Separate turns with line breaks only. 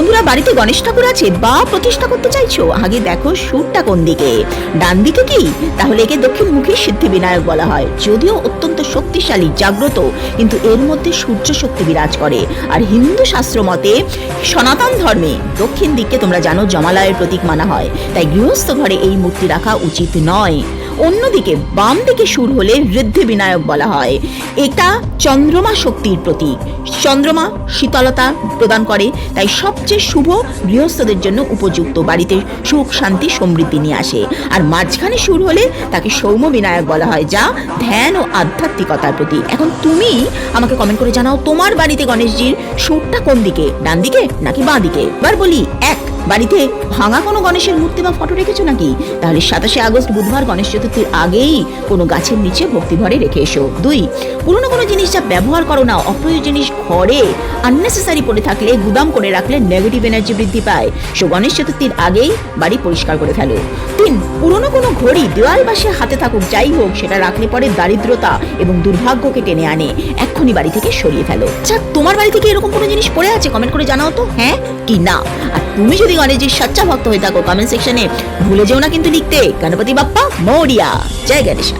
বন্ধুরা, বাড়িতে গণেশ ঠাকুর আছে বা প্রতিষ্ঠা করতে চাইছো, আগে দেখো সুরটা কোন দিকে। ডান দিকে কি? তাহলে একে দক্ষিণমুখী সিদ্ধি বিনায়ক বলা হয়। যদিও অত্যন্ত শক্তিশালী, জাগ্রত, কিন্তু এর মধ্যে সূর্য শক্তি বিরাজ করে। আর হিন্দু শাস্ত্র মতে, সনাতন ধর্মে দক্ষিণ দিককে তোমরা জানো, জমালয়ের প্রতীক মানা হয়। তাই গৃহস্থ ঘরে এই মূর্তি রাখা উচিত নয়। অন্যদিকে বাম দিকে সুর হলে ঋদ্ধি বিনায়ক বলা হয়। এটা চন্দ্রমা শক্তির প্রতীক। চন্দ্রমা শীতলতা প্রদান করে, তাই সবচেয়ে শুভ গৃহস্থদের জন্য উপযুক্ত। বাড়িতে সুখ, শান্তি, সমৃদ্ধি নিয়ে আসে। আর মাঝখানে সুর হলে তাকে সৌম্য বিনায়ক বলা হয়, যা ধ্যান ও আধ্যাত্মিকতার প্রতীক। এখন তুমি আমাকে কমেন্ট করে জানাও, তোমার বাড়িতে গণেশজির সুরটা কোন দিকে? ডান দিকে নাকি বাঁ দিকে এবার বলি এক। বাড়িতে ভাঙা কোনো গণেশের মূর্তি বা ফটো রেখেছো নাকি? তাহলে সাতাশে আগস্ট বুধবার গণেশ চতুর্থীর আগেই কোনো গাছের নিচে ভক্তিভরে রেখে এসো। দুই, পুরনো কোনো জিনিস যা ব্যবহার করো না, অপ্রয়োজনীয় জিনিস ঘরে আননেসেসারি পড়ে থাকলে, গুদাম করে রাখলে নেগেটিভ এনার্জি বৃদ্ধি পায়। সো গণেশ চতুর্থীর আগেই বাড়ি পরিষ্কার করে ফেলো। তিন, পুরনো কোনো ঘড়ি দেওয়াল পাশে হাতে থাকুক, যাই হোক, সেটা রাখলে পরে দারিদ্রতা এবং দুর্ভাগ্যকে টেনে আনে। এক্ষুনি বাড়ি থেকে সরিয়ে ফেলো। আচ্ছা তোমার বাড়ি থেকে এরকম কোনো জিনিস পড়ে আছে? কমেন্ট করে জানাও তো। হ্যাঁ? কি না? তুমি যদি গণেশজির সচ্চা ভক্ত হয়ে থাকো কমেন্ট সেকশনে ভুলে যেও না কিন্তু লিখতে। গণপতি বাপ্পা, মৌরিয়া। জয় গণেশ।